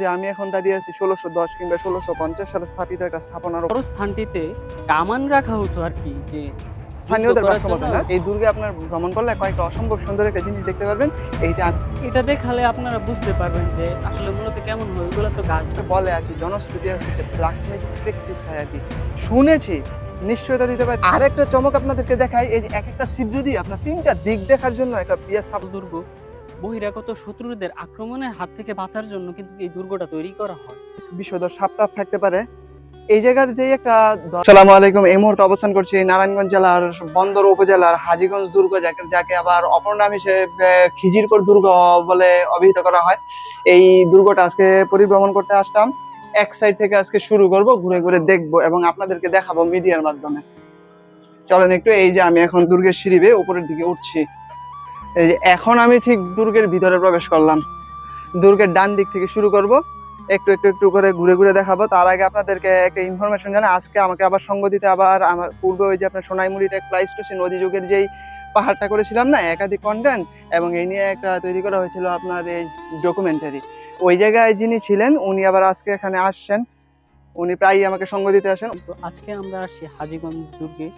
যে আমি এখন দাঁড়িয়ে আছি ষোলোশো দশ কিংবা ষোলোশো পঞ্চাশ সালে স্থাপিত একটা স্থাপনার। বড় স্থানটিতে কামান রাখা হতো আর কি যে স্থানীয়দের যুদ্ধ করার ভাষ্য মতে জন্য। না এই দুর্গে আপনার ভ্রমণ করলে কয়েকটা অসম্ভব সুন্দর একটা জিনিস দেখতে পারবেন। এইটা এটা দেখালে আপনারা বুঝতে পারবেন যে আসলে মূলত কেমন হয় ওইগুলো তো গাছ। বলে আর কি জনশ্রুতি আছে যে ব্ল্যাক ম্যাজিক প্র্যাকটিস হয় আর কি। শুনেছি নিশ্চয়তা দিতে পারি। আর একটা চমক আপনাদেরকে দেখাই এই যে এক একটা ছিদ্র দিয়ে আপনার তিনটা দিক দেখার জন্য একটা ইয়ে স্থাপন। দুর্গ। বহিরাগত শত্রুদের আক্রমণের হাত থেকে বাঁচার জন্য কিন্তু এই দুর্গটা তৈরি করা হয়। বিষধর সাপটাপ থাকতে পারে। এই জায়গার যে একটা সালামু আলাইকুম। এই মুহূর্তে অবস্থান করছি নারায়ণগঞ্জ জেলার বন্দর উপজেলার হাজিগঞ্জ দুর্গ, যাকে যাকে আবার অপর নাম হিসেবে খিজিরপুর দুর্গ বলে অভিহিত করা হয়। এই দুর্গটা আজকে পরিভ্রমণ করতে আসলাম। এক সাইড থেকে আজকে শুরু করব, ঘুরে ঘুরে দেখব এবং আপনাদেরকে দেখাবো মিডিয়ার মাধ্যমে। চলেন একটু, এই যে আমি এখন দুর্গের সিঁড়ি উপরের দিকে উঠছি। এই যে এখন আমি ঠিক দুর্গের ভিতরে প্রবেশ করলাম। দুর্গের ডান দিক থেকে শুরু করব। একটু একটু একটু করে ঘুরে ঘুরে দেখাবো। তার আগে আপনাদেরকে একটা ইনফরমেশন জানা আজকে আমাকে আবার সঙ্গ দিতে আবার আমার পূর্বে ওই যে আপনার সোনাইমুড়িটা ক্লাইস্টোসিন নদী যুগের যেই পাহাড়টা করেছিলাম না, একাধিক কন্টেন্ট এবং এই নিয়ে একটা তৈরি করা হয়েছিল আপনার এই ডকুমেন্টারি ওই জায়গায় যিনি ছিলেন, উনি আবার আজকে এখানে আসছেন। উনি প্রায়ই আমাকে সঙ্গ দিতে আসেন। তো আজকে আমরা আসছি হাজীগঞ্জ দুর্গে।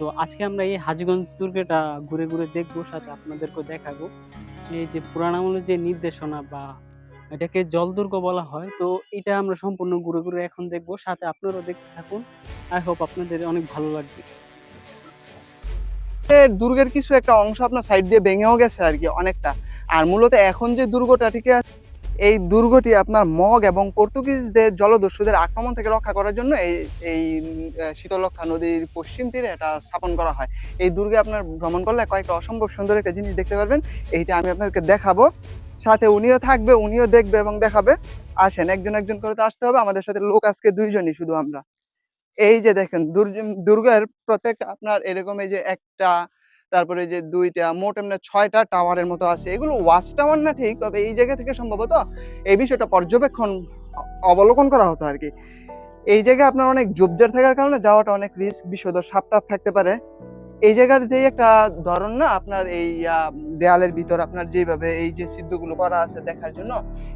তো আজকে আমরা এই হাজিগঞ্জ দুর্গটা ঘুরে ঘুরে দেখব, সাথে আপনাদেরকে দেখাবো। এই যে পুরাণ আমলের যে নির্দেশনা বা এটাকে জল দুর্গ বলা হয়, তো এটা আমরা সম্পূর্ণ ঘুরে ঘুরে এখন দেখব। সাথে আপনারাও দেখতে থাকুন। আই হোপ আপনাদের অনেক ভালো লাগবে। দুর্গের কিছু একটা অংশ আপনার সাইড দিয়ে ভেঙেও গেছে আর কি অনেকটা। আর মূলত এখন যে দুর্গটা, ঠিক আছে? এই দুর্গটি আপনার মগ এবং পর্তুগিজদের জলদস্যুদের আক্রমণ থেকে রক্ষা করার জন্য এই এই শীতলক্ষা নদীর পশ্চিম তীরে এটা স্থাপন করা হয়। এই দুর্গে আপনার ভ্রমণ করলে কয়েকটা অসম্ভব সুন্দর একটা জিনিস দেখতে পারবেন। এইটা আমি আপনাদেরকে দেখাবো। সাথে উনিও থাকবে, উনিও দেখবে এবং দেখাবে। আসেন, একজন একজন করে তো আসতে হবে। আমাদের সাথে লোক আজকে দুইজনই শুধু আমরা। এই যে দেখেন দুর্গের প্রত্যেকটা আপনার এরকম এই যে একটা তারপরে যে দুইটা, মোট এমনি ছয়টা টাওয়ারের মতো আছে। এগুলো ওয়াচ টাওয়ার না ঠিক, তবে এই জায়গা থেকে সম্ভবত এই বিষয়টা পর্যবেক্ষণ অবলোকন করা হতো আর কি এই জায়গায় আপনার অনেক জুবজার থাকার কারণে যাওয়াটা অনেক রিস্ক বিষধর সাপটাপ থাকতে পারে। এই জায়গার যে একটা ধরন না, আপনার এই দেয়ালের ভিতর আপনার যেভাবে এই যে সিদ্ধগুলো করা আছে দেখার জন্য,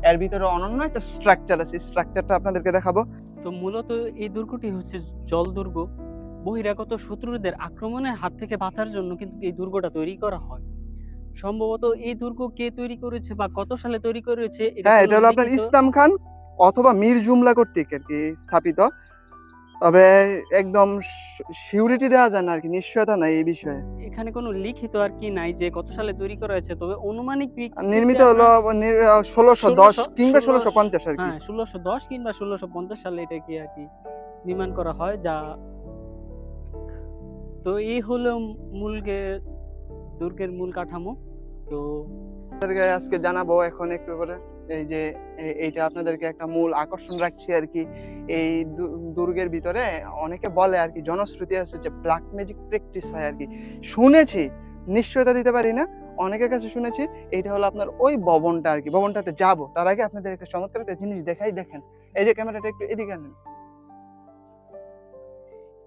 এর ভিতরে অনন্য একটা স্ট্রাকচার আছে। স্ট্রাকচারটা আপনাদেরকে দেখাবো। তো মূলত এই দুর্গটি হচ্ছে জলদুর্গ বহিরাগত শত্রুদের আক্রমণের হাত থেকে বাঁচার জন্য কিন্তু এই দুর্গটা তৈরি করা হয়। সম্ভবত এই দুর্গ কে তৈরি করেছে বা কত সালে তৈরি করেছে হ্যাঁ এটা হলো আপনার ইসলাম খান অথবা মীর জুমলা কর্তৃক আর কি স্থাপিত। তবে একদম সিউরিটি দেওয়া যায় না আর কি নিশ্চয়তা নাই এই বিষয়ে। এখানে কোনো লিখিত আর কি নাই যে কত সালে তৈরি করা হয়েছে তবে অনুমানিক নির্মিত হলো ষোলোশো দশ কিংবা ষোলোশো পঞ্চাশ আর কি হ্যাঁ ষোলোশো দশ কিংবা ষোলোশো পঞ্চাশ সালে এটা কি আর কি নির্মাণ করা হয় যা তো এই হলো মূল গে- দুর্গের মূল কাঠামো। তো আপনাদেরকে আজকে জানাব এখন একটু করে, এই যে এইটা আপনাদেরকে একটা মূল আকর্ষণ রাখছি আর কি। এই দুর্গের ভিতরে অনেকে বলে আর কি, জনশ্রুতি আছে যে ব্ল্যাক ম্যাজিক প্র্যাকটিস হয় আর কি। শুনেছি, নিশ্চয়তা দিতে পারি না, অনেকের কাছে শুনেছি, এইটা হলো আপনার ওই ভবনটা আর কি, ভবনটাতে যাব। তার আগে আপনাদের একটা চমৎকার একটা জিনিস দেখাই দেখেন। এই যে ক্যামেরাটা একটু এদিকে আনেন।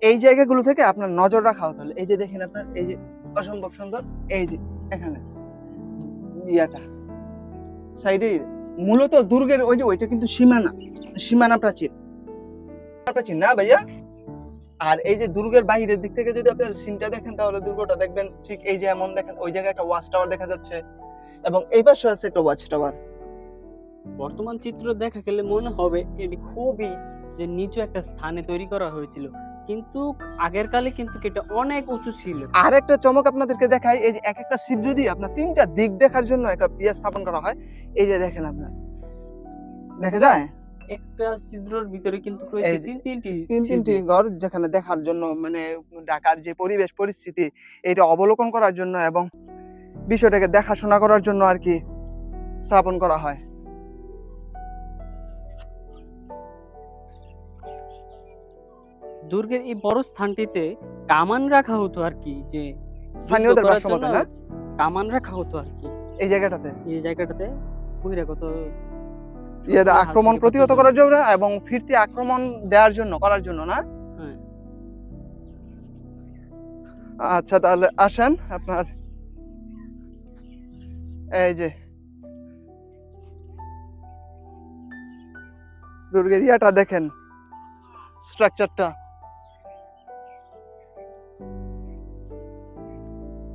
এই জায়গাগুলো থেকে আপনার নজর রাখা হতো। এই যে দেখেন আপনার, এই যে অসম্ভব সুন্দর, এই যে এখানে ইয়াটা। সাইডে মূলত দুর্গের ওই যে, ওইটা কিন্তু সীমানা সীমানা প্রাচীর। প্রাচীর না ভাইয়া? আর এই যে দুর্গের বাইরের দিক থেকে যদি আপনার সিনটা দেখেন, তাহলে দুর্গটা দেখবেন ঠিক এই যে এমন দেখেন, ওই জায়গায় একটা ওয়াচ টাওয়ার দেখা যাচ্ছে এবং এই পাশে আছে একটা ওয়াচ টাওয়ার বর্তমান চিত্র দেখা গেলে মনে হবে এটি খুবই যে নিচু একটা স্থানে তৈরি করা হয়েছিল। কিন্তু আগের কালে কিন্তু এটা অনেক উঁচু ছিল। আর একটা চমক আপনাদেরকে দেখাই এই যে এক একটা ছিদ্র দিয়ে আপনার তিনটা দিক দেখার জন্য একটা ইয়ে স্থাপন করা হয় এই যে দেখেন আপনার। দেখা যায়? একটা ছিদ্রর ভিতরে কিন্তু রয়েছে তিন তিনটি তিন তিনটি ঘর যেখানে দেখার জন্য মানে ঢাকার যে পরিবেশ পরিস্থিতি এটা অবলোকন করার জন্য এবং বিষয়টাকে দেখাশোনা করার জন্য আর কি স্থাপন করা হয়। দুর্গের এই বড় স্থানটিতে কামান রাখা হতো আর কি যে স্থানীয়দের করার ভাষ্য মতে জন্য না? কামান রাখা হতো আর কি। এই জায়গাটাতে? এই জায়গাটাতে? বহিরাগত শত্রুদের আক্রমণ প্রতিহত করার জন্য এবং ফিরতি আক্রমণ দেওয়ার জন্য করার জন্য না? হ্যাঁ। আচ্ছা তাহলে আসেন আপনার। এই যে। দুর্গের ইয়াটা দেখেন স্ট্রাকচারটা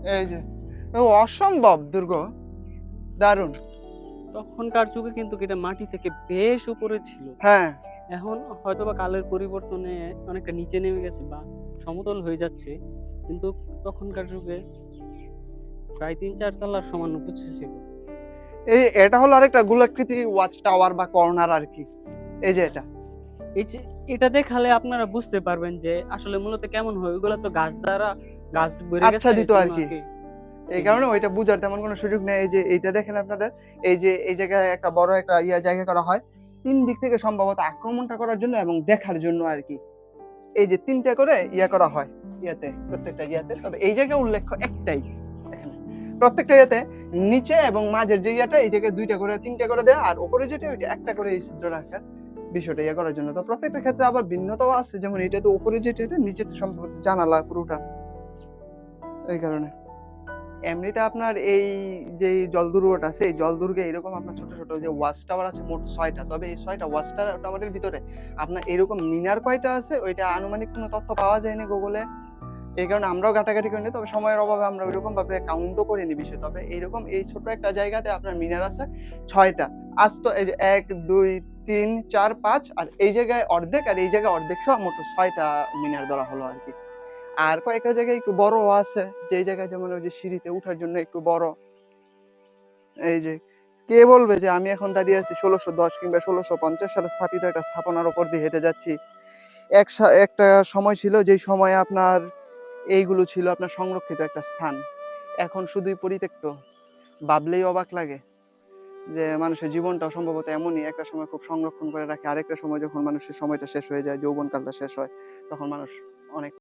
এই যে। ও অসম্ভব দুর্গ। দারুণ। তখনকার যুগে কিন্তু এটা মাটি থেকে বেশ উপরে ছিল। হ্যাঁ। এখন হয়তোবা কালের পরিবর্তনে অনেকটা নিচে নেমে গেছে বা সমতল হয়ে যাচ্ছে। কিন্তু তখনকার যুগে প্রায় তিন চার তলার সমান উঁচু ছিল। এই এটা হলো আরেকটা গোলাকৃতি ওয়াচ টাওয়ার বা কর্নার আর কি। এই যে এটা। এই যে এটা দেখালে আপনারা বুঝতে পারবেন যে আসলে মূলত কেমন হয়? ওইগুলো তো গাছ দ্বারা গাছ বেড়ে গেছে আচ্ছা দিত আর কি। এই কারণে ওইটা বুঝার তেমন কোনো সুযোগ নেই। এই যে এইটা দেখেন আপনাদের এই যে এই জায়গায় একটা বড় একটা ইয়া জায়গা করা হয়। তিন দিক থেকে সম্ভবত আক্রমণটা করার জন্য এবং দেখার জন্য আর কি এই যে তিনটা করে ইয়া করা হয় ইয়াতে প্রত্যেকটা ইয়াতে। তবে এই জায়গায় উল্লেখ্য একটাই। প্রত্যেকটা ইয়াতে নিচে এবং মাঝের যে ইয়াটা এই জায়গায় দুইটা করে তিনটা করে দেয়। আর উপরে যেটা ওইটা একটা করে এই ছিদ্র রাখার বিষয়টা ইয়া করার জন্য। তো প্রত্যেকটা ক্ষেত্রে আবার ভিন্নতাও আছে। যেমন এটা তো উপরে যেটা এটা নিচে তো সম্ভবত জানালা পুরোটা। এই কারণে। এমনিতে আপনার এই যে জলদুর্গটা আছে, এই জলদুর্গে এরকম আপনার ছোট ছোট যে ওয়াচ টাওয়ার আছে মোট ছয়টা, তবে এই ছয়টা ওয়াচ টাওয়ারের ভিতরে আপনার এরকম মিনার কয়টা আছে, ওইটা আনুমানিক কোনো তথ্য পাওয়া যায়নি গুগলে। এই কারণে আমরাও ঘাটাঘাটি করিনি, তবে সময়ের অভাবে আমরা ওইরকম ভাবে কাউন্টও করিনি বিষয়। তবে এইরকম এই ছোট একটা জায়গাতে আপনার মিনার আছে ছয়টা। আজ তো এই যে এক, দুই, তিন, চার, পাঁচ, আর এই জায়গায় অর্ধেক, আর এই জায়গায় অর্ধেক সহ মোট ছয়টা মিনার ধরা হলো আর কি। আর কয়েকটা জায়গায় একটু বড় আছে। যে জায়গায় যেমন ওই যে সিঁড়িতে ওঠার জন্য একটু বড়। এই যে, কে বলবে যে আমি এখন দাঁড়িয়ে আছি ষোলোশো দশ কিংবা ষোলোশো পঞ্চাশ সালে স্থাপিত একটা স্থাপনার উপর দিয়ে হেঁটে যাচ্ছি। এক একটা সময় ছিল যেই সময়ে আপনার এইগুলো ছিল আপনার সংরক্ষিত একটা স্থান। এখন শুধুই পরিত্যক্ত। ভাবলেই অবাক লাগে যে মানুষের জীবনটা সম্ভবত এমনই। একটা সময় খুব সংরক্ষণ করে রাখে, আরেকটা সময় যখন মানুষের সময়টা শেষ হয়ে যায়, যৌবনকালটা শেষ হয়, তখন মানুষ অনেক